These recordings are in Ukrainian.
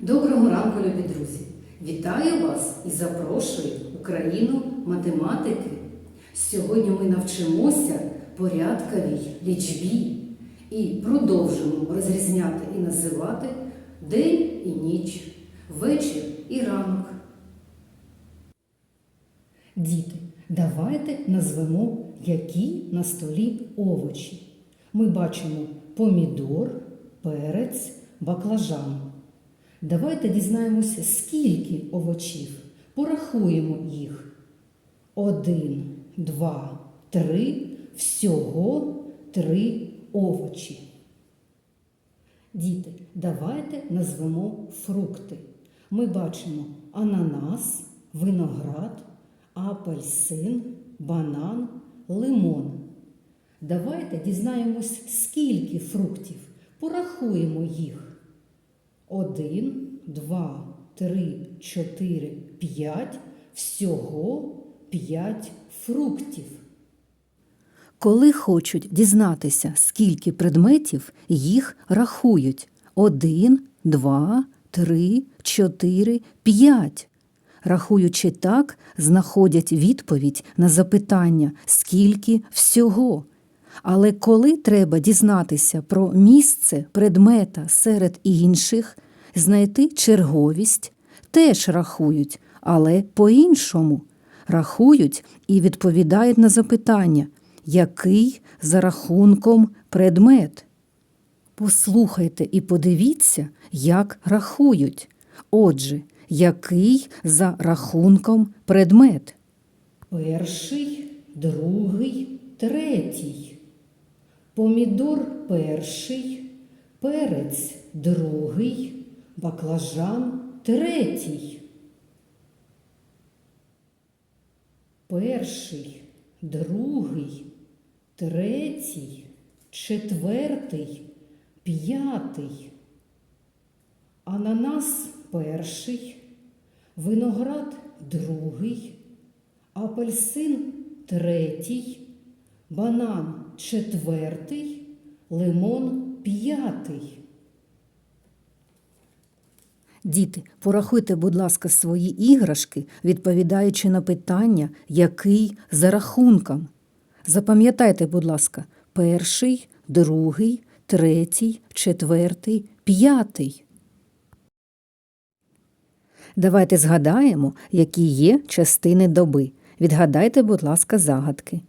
Доброго ранку, любі друзі! Вітаю вас і запрошую Україну математики. Сьогодні ми навчимося порядковій лічбі і продовжимо розрізняти і називати день і ніч, вечір і ранок. Діти, давайте назвемо, які на столі овочі. Ми бачимо помідор, перець, баклажан. Давайте дізнаємося, скільки овочів. Порахуємо їх. Один, два, три, всього три овочі. Діти, давайте назвемо фрукти. Ми бачимо ананас, виноград, апельсин, банан, лимон. Давайте дізнаємось, скільки фруктів. Порахуємо їх. Один, два, три, чотири, п'ять. Всього п'ять фруктів. Коли хочуть дізнатися, скільки предметів, їх рахують. Один, два, три, чотири, п'ять. Рахуючи так, знаходять відповідь на запитання, скільки всього. Але коли треба дізнатися про місце предмета серед інших, знайти черговість, теж рахують, але по-іншому. Рахують і відповідають на запитання, який за рахунком предмет. Послухайте і подивіться, як рахують. Отже, який за рахунком предмет? Перший, другий, третій. Помідор перший, перець другий, баклажан третій. Перший, другий, третій, четвертий, п'ятий. Ананас перший, виноград другий, апельсин третій, банан четвертий, лимон п'ятий. Діти, порахуйте, будь ласка, свої іграшки, відповідаючи на питання, який за рахунком. Запам'ятайте, будь ласка, перший, другий, третій, четвертий, п'ятий. Давайте згадаємо, які є частини доби. Відгадайте, будь ласка, загадки.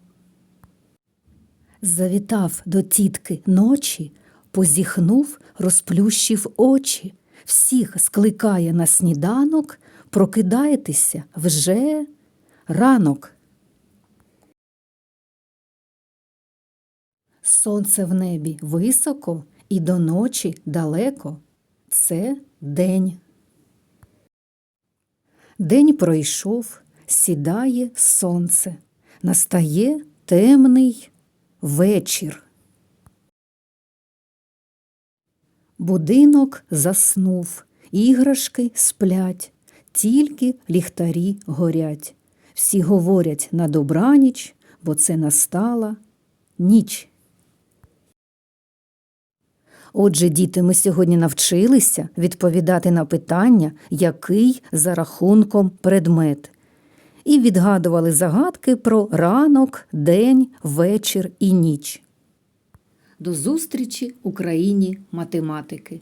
Завітав до тітки ночі, позіхнув, розплющив очі. Всіх скликає на сніданок, прокидаєтеся вже ранок. Сонце в небі високо і до ночі далеко. Це день. День пройшов, сідає сонце, настає темний вечір. Будинок заснув, іграшки сплять, тільки ліхтарі горять. Всі говорять на добраніч, бо це настала ніч. Отже, діти, ми сьогодні навчилися відповідати на питання, який за рахунком предмет, і відгадували загадки про ранок, день, вечір і ніч. До зустрічі Україні математики!